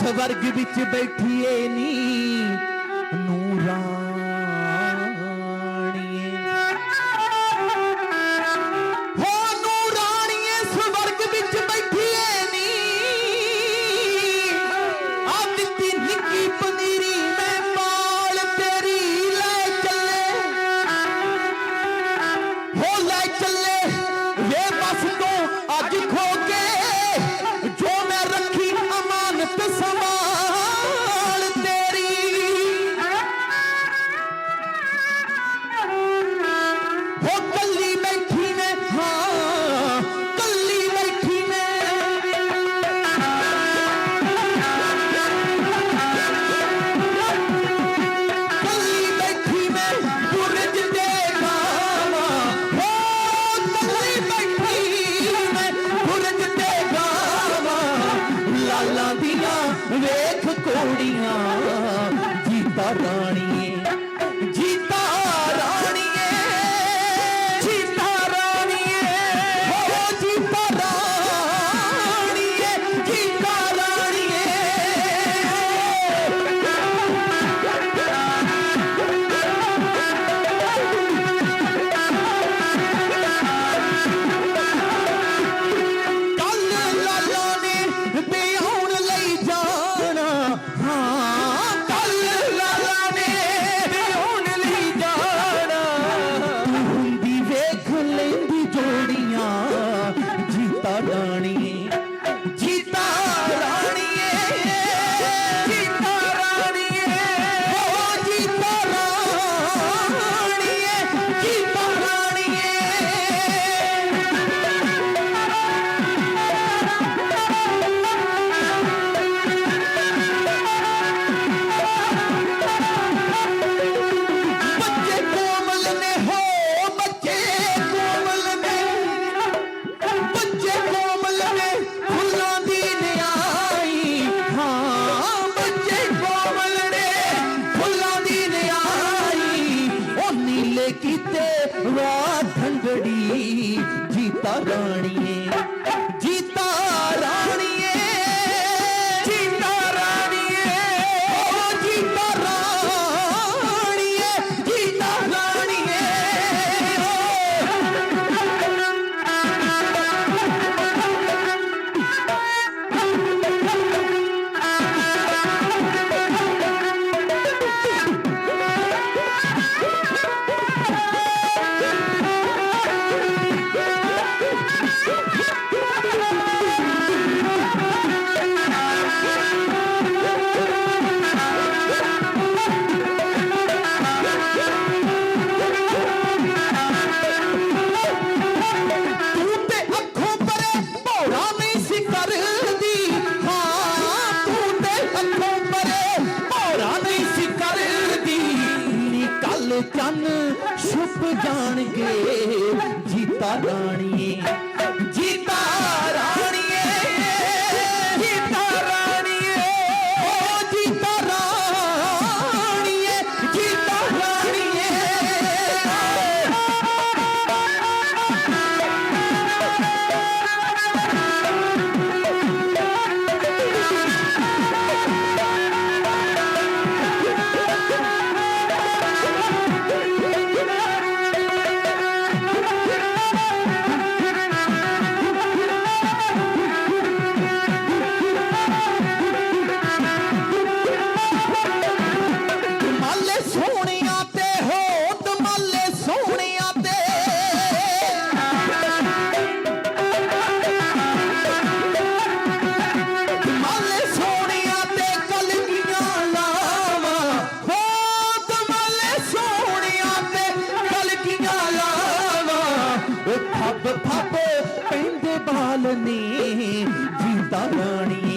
ਸਵਰਗ ਵਿੱਚ ਬੈਠੀਏ ਨੀ। ਨੂਰਾਣੀਏ। ਹੋ ਨੂਰਾਣੀਏ ਸਵਰਗ ਵਿੱਚ ਬੈਠੀਏ ਨੀ। ਆ ਦਿੱਤੀ ਨਿੱਕੀ ਪਨੀਰੀ, ਮੈਂ ਮਾਲ ਤੇਰੀ ਲੈ ਚੱਲੇ। ਹੋ ਲੈ দাঁড়িয়ে மகாராணி ਚੰਨ ਛੁਪ ਜਾਣਗੇ ਜੀਤਾ ਰਾਣੀਏ ਨੇ ನೀ ಜೀತಾರಾಣಿ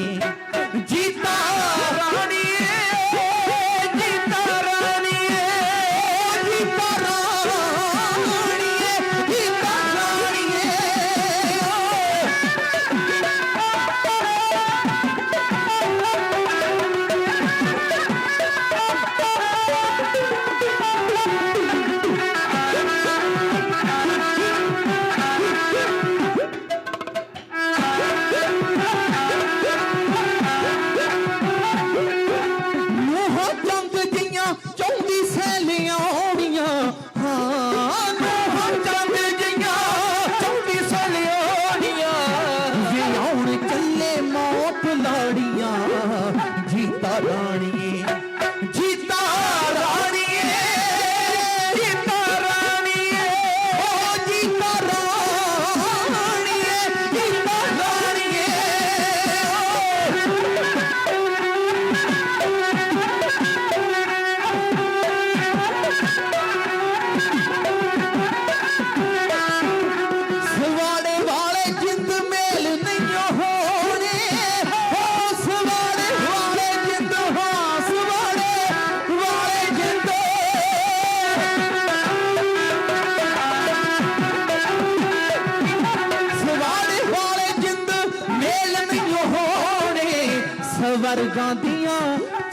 ਰਾਗਾਂ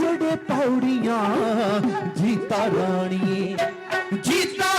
ਜਿਹੜੇ ਪੌੜੀਆਂ ਜੀਤਾ ਰਾਣੀਏ। ਜੀਤਾ